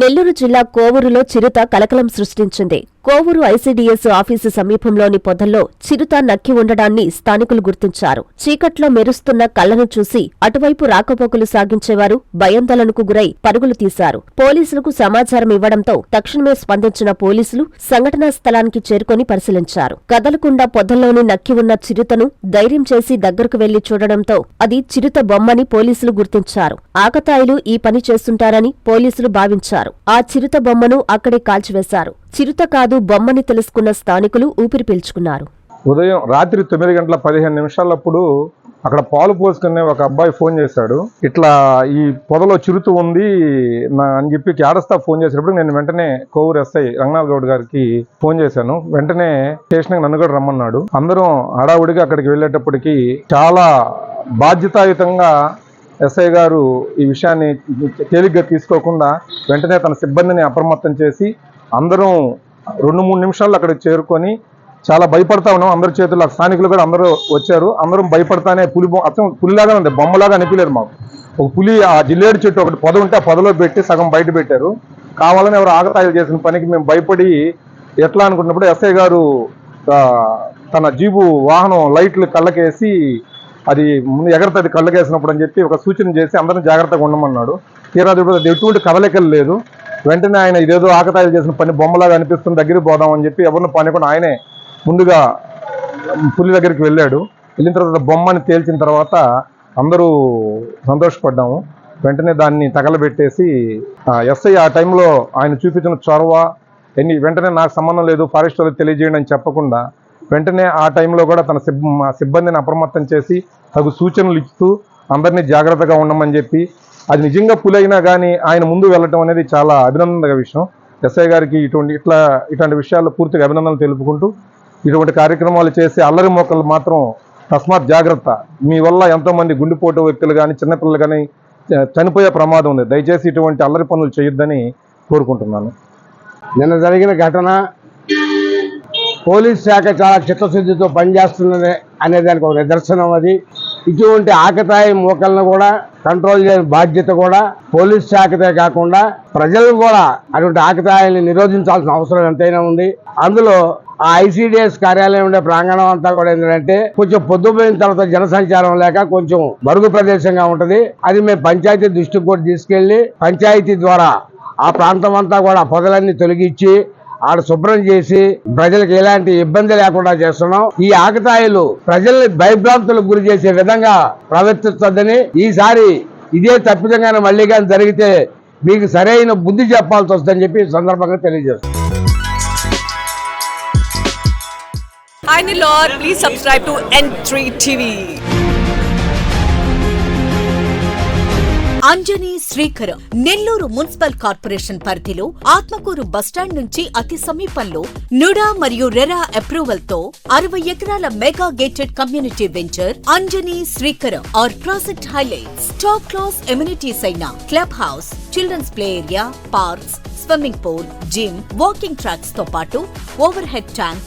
నెల్లూరు జిల్లా కోవూరులో చిరుత కలకలం సృష్టించింది. కోవూరు ఐసీడీఎస్ ఆఫీసు సమీపంలోని పొదల్లో చిరుత నక్కి ఉండడాన్ని స్థానికులు గుర్తించారు. చీకట్లో మెరుస్తున్న కళ్ళను చూసి అటువైపు రాకపోకలు సాగించేవారు భయాందోళనకు గురై పరుగులు తీశారు. పోలీసులకు సమాచారం ఇవ్వడంతో తక్షణమే స్పందించిన పోలీసులు సంఘటనా స్థలానికి చేరుకొని పరిశీలించారు. కదలకుండా పొదల్లోని నక్కి ఉన్న చిరుతను ధైర్యం చేసి దగ్గరకు వెళ్ళి చూడడంతో అది చిరుత బొమ్మని పోలీసులు గుర్తించారు. ఆకతాయిలు ఈ పని చేస్తుంటారని పోలీసులు భావించారు. ఆ చిరుత బొమ్మను అక్కడే కాల్చివేశారు. చిరుత కాదు బొమ్మని తెలుసుకున్న స్థానికులు ఊపిరి పీల్చుకున్నారు. ఉదయం రాత్రి తొమ్మిది గంటల పదిహేను నిమిషాలప్పుడు అక్కడ పాలు పోసుకునే ఒక అబ్బాయి ఫోన్ చేశాడు. ఇట్లా ఈ పొదలో చిరుత ఉంది నా అని చెప్పి క్యాడస్తా ఫోన్ చేసినప్పుడు నేను వెంటనే కోవూరు ఎస్ఐ రంగనాథ్ గౌడ్ గారికి ఫోన్ చేశాను. వెంటనే స్టేషన్కి నన్ను కూడా రమ్మన్నాడు. అందరం హడావుడిగా అక్కడికి వెళ్ళేటప్పటికి చాలా బాధ్యతాయుతంగా ఎస్ఐ గారు ఈ విషయాన్ని తేలిగ్గా తీసుకోకుండా వెంటనే తన సిబ్బందిని అప్రమత్తం చేసి అందరం రెండు మూడు నిమిషాల్లో అక్కడికి చేరుకొని చాలా భయపడతా ఉన్నాం. అందరి చేతుల్లో స్థానికులు కూడా అందరూ వచ్చారు. అందరం భయపడతానే పులి బొమ్మ అచ్చం పులిలాగా ఉంది. బొమ్మలాగా అనిపించలేదు మాకు. ఒక పులి ఆ జిల్లేడు చెట్టు ఒకటి పొద ఉంటే ఆ పొదలో పెట్టి సగం బయట పెట్టారు. కావాలని ఎవరు ఆగతాయిలు చేసిన పనికి మేము భయపడి ఎట్లా అనుకున్నప్పుడు ఎస్ఐ గారు తన జీబు వాహనం లైట్లు కళ్ళకేసి అది ముందు ఎగరతది కళ్ళకేసినప్పుడు అని చెప్పి ఒక సూచన చేసి అందరం జాగ్రత్తగా ఉండమన్నాడు. తీరా చూడు ఎటువంటి కదలికలు లేదు. వెంటనే ఆయన ఇదేదో ఆకతాయిలు చేసిన పని బొమ్మలాగా అనిపిస్తుంది దగ్గరికి పోదాం అని చెప్పి ఎవరిని పనికుండా ఆయనే ముందుగా పులి దగ్గరికి వెళ్ళాడు. వెళ్ళిన తర్వాత బొమ్మని తేల్చిన తర్వాత అందరూ సంతోషపడ్డాము. వెంటనే దాన్ని తగలబెట్టేసి ఆ, ఎస్ఐ ఆ టైంలో ఆయన చూపించిన చొరవ ఎన్ని వెంటనే నాకు సంబంధం లేదు ఫారెస్ట్ వాళ్ళకి తెలియజేయండి అని చెప్పకుండా వెంటనే ఆ టైంలో కూడా తన సిబ్బ సిబ్బందిని అప్రమత్తం చేసి తగు సూచనలు ఇస్తూ అందరినీ జాగ్రత్తగా ఉండమని చెప్పి అది నిజంగా పులైనా అయినా కానీ ఆయన ముందు వెళ్ళటం అనేది చాలా అభినందన విషయం. ఎస్ఐ గారికి ఇటువంటి ఇట్లా ఇట్లాంటి విషయాల్లో పూర్తిగా అభినందనలు తెలుపుకుంటూ ఇటువంటి కార్యక్రమాలు చేసి అల్లరి మొక్కలు మాత్రం తస్మాత్ జాగ్రత్త. మీ వల్ల ఎంతోమంది గుండెపోటు వ్యక్తులు కానీ చిన్నపిల్లలు కానీ చనిపోయే ప్రమాదం ఉంది. దయచేసి ఇటువంటి అల్లరి పనులు చేయొద్దని కోరుకుంటున్నాను. నిన్న జరిగిన ఘటన పోలీస్ శాఖ చాలా చిత్తశుద్ధితో పనిచేస్తున్నది అనే దానికి ఒక నిదర్శనం అది. ఇటువంటి ఆకతాయి మూకలను కూడా కంట్రోల్ చేయని బాధ్యత కూడా పోలీస్ శాఖతే కాకుండా ప్రజలు కూడా అటువంటి ఆకతాయిల్ని నిరోధించాల్సిన అవసరం ఎంతైనా ఉంది. అందులో ఆ ఐసీడీఎస్ కార్యాలయం ఉండే ప్రాంగణం అంతా కూడా ఏంటంటే కొంచెం పొద్దుపోయిన తర్వాత జనసంచారం లేక కొంచెం మరుగు ప్రదేశంగా ఉంటది. అది మేము పంచాయతీ దృష్టికి కూడా తీసుకెళ్ళి పంచాయతీ ద్వారా ఆ ప్రాంతం అంతా కూడా పొదలన్నీ తొలగించి ఆడ శుభ్రం చేసి ప్రజలకు ఎలాంటి ఇబ్బంది లేకుండా చేస్తున్నాం. ఈ ఆకతాయిలు ప్రజల్ని భయభ్రాంతులకు గురి చేసే విధంగా ప్రవర్తిస్తుందని ఈసారి ఇదే తప్పిదంగానే మళ్ళీ కానీ జరిగితే మీకు సరైన బుద్ధి చెప్పాల్సి వస్తుందని చెప్పి సందర్భంగా తెలియజేస్తాం Hi Nilor, please subscribe to N3 TV. Anjani Srikaram Nellore municipal corporation పరిధిలో ఆత్మకూరు బస్టాండ్ నుంచి అతి సమీపంలో నుడా మరియు రెరా అప్రూవల్తో అరవై ఎకరాల mega gated community venture Anjani Srikaram. Our project highlights. Top class amenities అయిన club house children's play area parks swimming pool gym walking ట్రాక్స్తో పాటు ఓవర్ హెడ్ ట్యాంక్